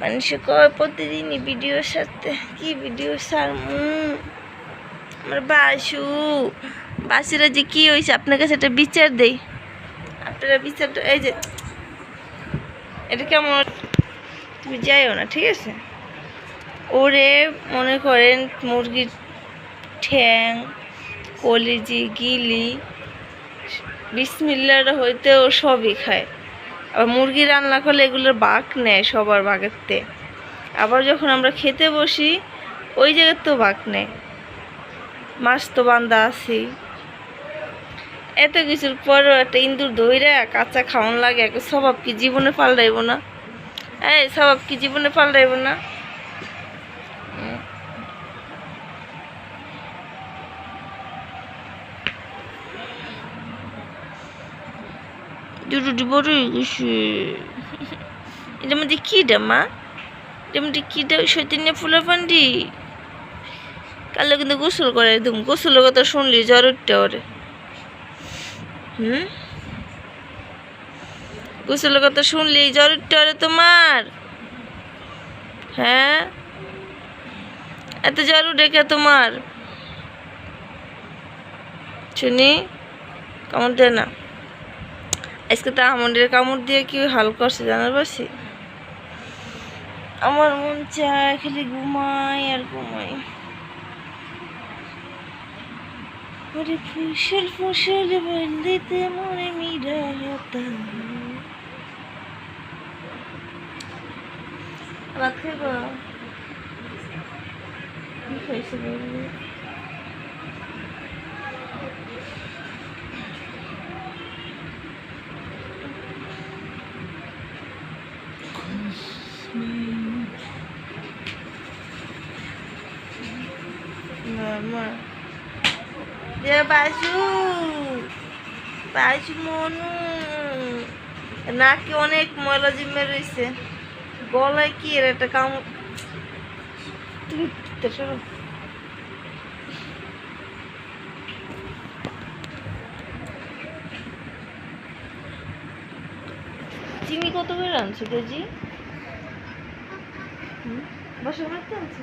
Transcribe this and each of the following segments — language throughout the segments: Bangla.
মানুষ কয় প্রতিদিনই ভিডিও সারতে কি ভিডিও সার আমার বাসু, বাসিরা যে কি হয়েছে আপনার কাছে একটা বিচার দেই। আপনারা বিচারটা, এই যে, এটা কেমন? তুমি যাইও না, ঠিক আছে? ওরে মনে করেন মুরগির ঠ্যাং, কলিজি, গিলি, বিসমিল্লার হইতে ও সবই খায়। আবার মুরগি রান্না করলে এগুলোর বাঘ নেয় সবার বাঘেরতে। আবার যখন আমরা খেতে বসি, ওই জায়গার তো বাঘ নেয় মাছ তো বান্দা আছি এত কিছুর পরও একটা ইন্দুর দইরা কাঁচা খাওয়ান লাগে স্বভাব কি জীবনে পাল্টাইব না? এই স্বভাব কি জীবনে পাল্টাইব না? দুটো বড় হয়ে গেছে এটার মধ্যে কি মা এটার মধ্যে কি দা সৈতন্য ফুলের পান্ডি কালে কিন্তু গোসল করে একদম গোসলের কথা শুনলি জ্বর উঠতে ওরে হুম গোসলের কথা শুনলি জ্বর উঠতে ওরে তোমার হ্যাঁ এত জ্বর উঠে কে তোমার শুনি দেয় না আজকে তো আমাদের কামড় দিয়ে কি হাল করছে জানার পারছি আমার মন চায় খালি ঘুমাই আর ঘুমাই। ওরে ফুসল ফুসল বন্দিতে মনে মিরা হতা রাত কি খাইছে মামা দে বাসু বাসু মনু। নাকি অনেক ময়লা জিমে রয়েছে গলায় কি এর একটা কাম তুমি সরো। চিনি কত করে আনছো কেজি? বাসার বাড়িতে আনছো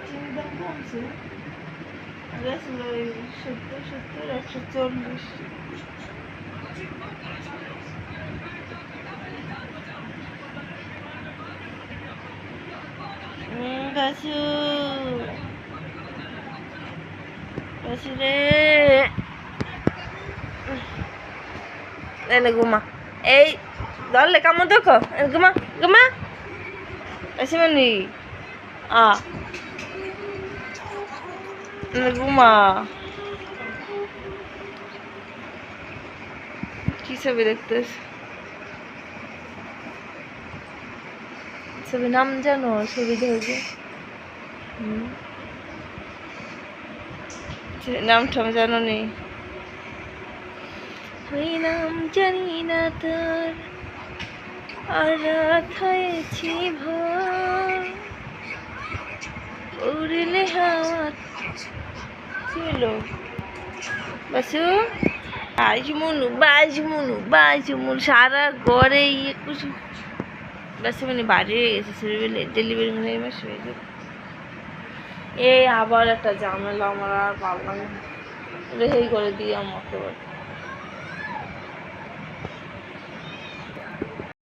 চিনির দাম কমছে গেছিল ওই সত্তর সত্তর একশো চল্লিশ উম, গাছু গাছু রে এনে ঘুমা এই ধরলে কামড় দেখো এনে ঘুমা ঘুমা আসি মানে আ। ঘুমা কি ছবি দেখতেছ? ছবি নাম জানো? দেখে হুম। নাম ঠাম জানো নি? ওই নাম জানি না তোর। আর রাত হয়েছি ভোর। উড়লে হাত ছিল। বাসু বাজ মনু বাজ মনু বাজ মনু সারা ঘরে ইয়ে কিছু বাসু মানে বাড়ি হয়ে গেছে ছেলেবেলে ডেলিভারি মানে এই মাসে হয়ে যাবে এই আবার একটা ঝামেলা, আমার আর না। রেহাই করে দিয়ে আমাকে। এবার